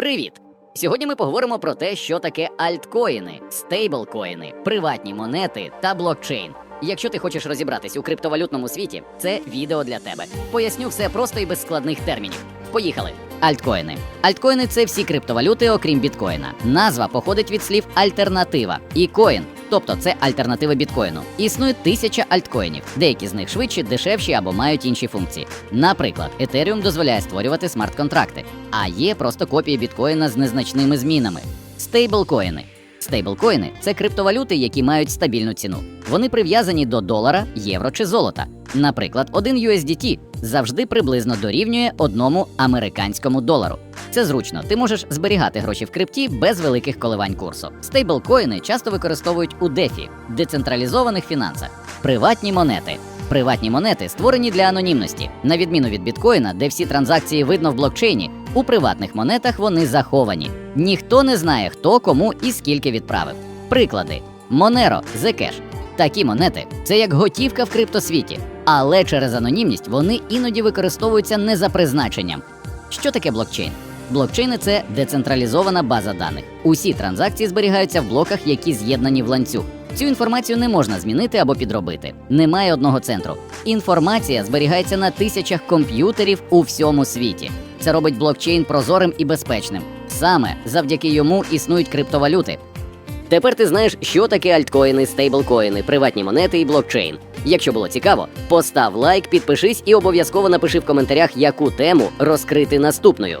Привіт! Сьогодні ми поговоримо про те, що таке альткоїни, стейблкоїни, приватні монети та блокчейн. Якщо ти хочеш розібратись у криптовалютному світі, це відео для тебе. Поясню все просто і без складних термінів. Поїхали. Альткоїни. Альткоїни це всі криптовалюти, окрім біткоїна. Назва походить від слів альтернатива і коін, тобто це альтернатива біткоїну. Існує тисяча альткоїнів. Деякі з них швидші, дешевші або мають інші функції. Наприклад, Ethereum дозволяє створювати смарт-контракти, а є просто копії біткоїна з незначними змінами. Стейблкоїни. Стейблкоїни це криптовалюти, які мають стабільну ціну. Вони прив'язані до долара, євро чи золота. Наприклад, один USDT завжди приблизно дорівнює одному американському долару. Це зручно. Ти можеш зберігати гроші в крипті без великих коливань курсу. Стейблкоїни часто використовують у DeFi – децентралізованих фінансах, приватні монети. Приватні монети створені для анонімності. На відміну від біткоїна, де всі транзакції видно в блокчейні, у приватних монетах вони заховані. Ніхто не знає, хто кому і скільки відправив. Приклади: Monero, Zcash. Такі монети це як готівка в криптосвіті, але через анонімність вони іноді використовуються не за призначенням. Що таке блокчейн? Блокчейни це децентралізована база даних. Усі транзакції зберігаються в блоках, які з'єднані в ланцюг. Цю інформацію не можна змінити або підробити. Немає одного центру. Інформація зберігається на тисячах комп'ютерів у всьому світі. Це робить блокчейн прозорим і безпечним. Саме завдяки йому існують криптовалюти. Тепер ти знаєш, що таке альткоїни, стейблкоїни, приватні монети і блокчейн. Якщо було цікаво, постав лайк, підпишись і обов'язково напиши в коментарях, яку тему розкрити наступною.